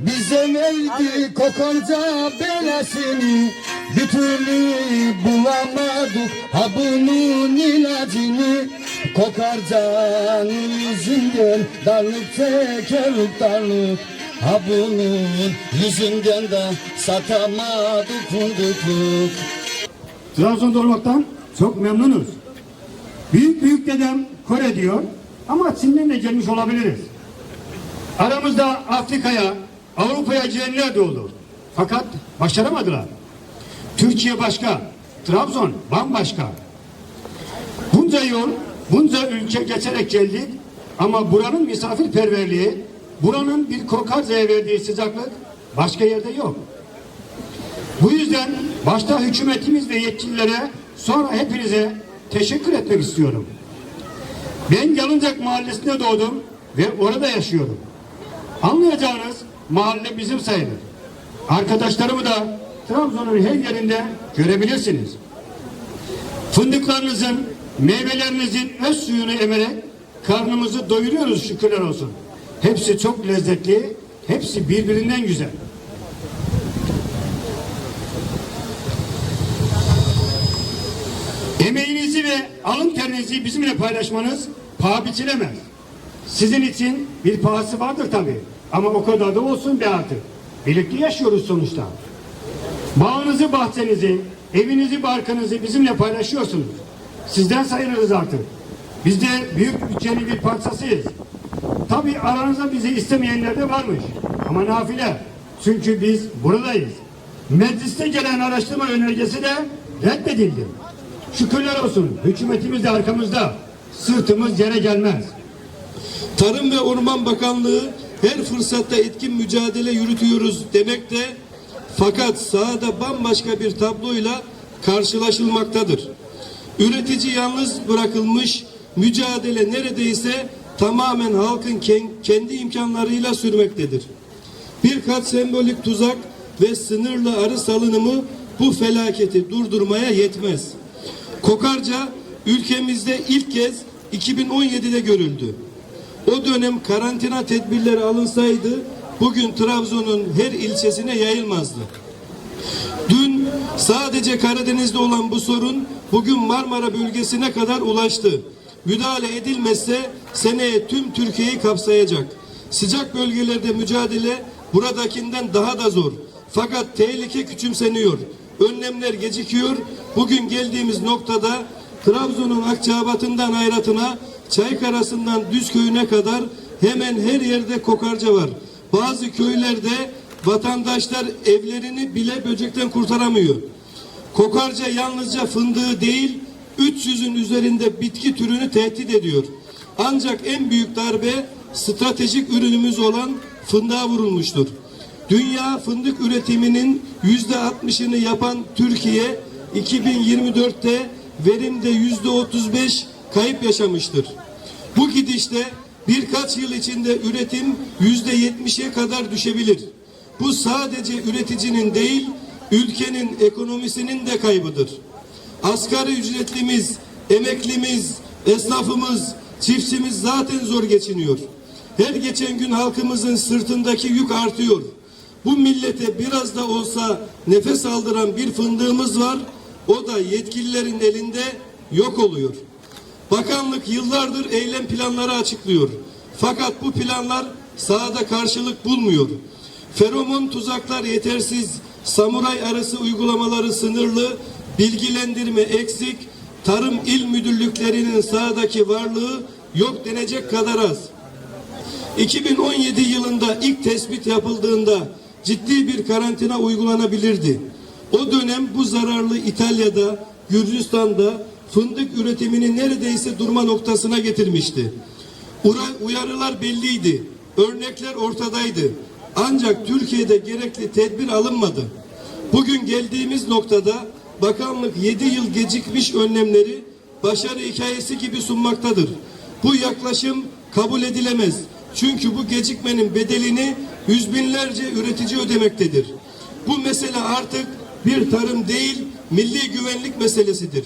Bize verdi kokarca belasını Bir türlü bulamadık ha bunun ilacını Kokarcanın yüzünden darlık çekeruk darlık Ha bunun yüzünden de satamadık fundukluk Trabzon'da olmaktan çok memnunuz. Büyük büyük dedem Kore diyor ama Çin'den de gelmiş olabiliriz. Aramızda Afrika'ya, Avrupa'ya gidenler de oldu. Fakat başaramadılar. Türkiye başka, Trabzon bambaşka. Bunca yol, bunca ülke geçerek geldik ama buranın misafirperverliği, buranın bir Kokarca'ya verdiği sıcaklık başka yerde yok. Bu yüzden başta hükümetimiz ve yetkililere sonra hepinize teşekkür etmek istiyorum. Ben Yalıncak Mahallesi'nde doğdum ve orada yaşıyorum. Anlayacağınız mahalle bizim sayılır. Arkadaşlarımı da Trabzon'un her yerinde görebilirsiniz. Fındıklarınızın, meyvelerinizin öz suyunu emerek karnımızı doyuruyoruz şükürler olsun. Hepsi çok lezzetli, hepsi birbirinden güzel. Emeğinizi ve alın terinizi bizimle paylaşmanız paha biçilemez. Sizin için bir pahası vardır tabii. Ama o kadar da olsun be artık. Birlikte yaşıyoruz sonuçta. Bağınızı, bahçenizi, evinizi, barkınızı bizimle paylaşıyorsunuz. Sizden sayılırız artık. Biz de büyük bütçenin bir parçasıyız. Tabii aranızda bizi istemeyenler de varmış. Ama nafile. Çünkü biz buradayız. Mecliste gelen araştırma önergesi de reddedildi. Şükürler olsun. Hükümetimiz de arkamızda. Sırtımız yere gelmez. Tarım ve Orman Bakanlığı her fırsatta etkin mücadele yürütüyoruz demekte fakat sahada bambaşka bir tabloyla karşılaşılmaktadır. Üretici yalnız bırakılmış mücadele neredeyse tamamen halkın ken- kendi imkanlarıyla sürmektedir. Birkaç sembolik tuzak ve sınırlı arı salınımı bu felaketi durdurmaya yetmez. Kokarca ülkemizde ilk kez 2017'de görüldü. O dönem karantina tedbirleri alınsaydı bugün Trabzon'un her ilçesine yayılmazdı. Dün sadece Karadeniz'de olan bu sorun bugün Marmara bölgesine kadar ulaştı. Müdahale edilmezse seneye tüm Türkiye'yi kapsayacak. Sıcak bölgelerde mücadele buradakinden daha da zor. Fakat tehlike küçümseniyor. Önlemler gecikiyor. Bugün geldiğimiz noktada Trabzon'un Akçabat'ından Ayrat'ına, Çaykara'sından Düzköy'üne kadar hemen her yerde kokarca var. Bazı köylerde vatandaşlar evlerini bile böcekten kurtaramıyor. Kokarca yalnızca fındığı değil, 300'ün üzerinde bitki türünü tehdit ediyor. Ancak en büyük darbe stratejik ürünümüz olan fındığa vurulmuştur. Dünya fındık üretiminin yüzde 60'ını yapan Türkiye 2024'te verimde yüzde 35 kayıp yaşamıştır. Bu gidişte birkaç yıl içinde üretim yüzde 70'e kadar düşebilir. Bu sadece üreticinin değil, ülkenin ekonomisinin de kaybıdır. Asgari ücretlimiz, emeklimiz, esnafımız, çiftçimiz zaten zor geçiniyor. Her geçen gün halkımızın sırtındaki yük artıyor. Bu millete biraz da olsa nefes aldıran bir fındığımız var. O da yetkililerin elinde yok oluyor. Bakanlık yıllardır eylem planları açıklıyor. Fakat bu planlar sahada karşılık bulmuyor. Feromon tuzaklar yetersiz, samuray arası uygulamaları sınırlı, bilgilendirme eksik, tarım il müdürlüklerinin sahadaki varlığı yok denecek kadar az. 2017 yılında ilk tespit yapıldığında ciddi bir karantina uygulanabilirdi. O dönem bu zararlı İtalya'da, Gürcistan'da fındık üretimini neredeyse durma noktasına getirmişti. Uyarılar belliydi. Örnekler ortadaydı. Ancak Türkiye'de gerekli tedbir alınmadı. Bugün geldiğimiz noktada bakanlık 7 yıl gecikmiş önlemleri başarı hikayesi gibi sunmaktadır. Bu yaklaşım kabul edilemez. Çünkü bu gecikmenin bedelini yüz binlerce üretici ödemektedir. Bu mesele artık bir tarım değil, milli güvenlik meselesidir.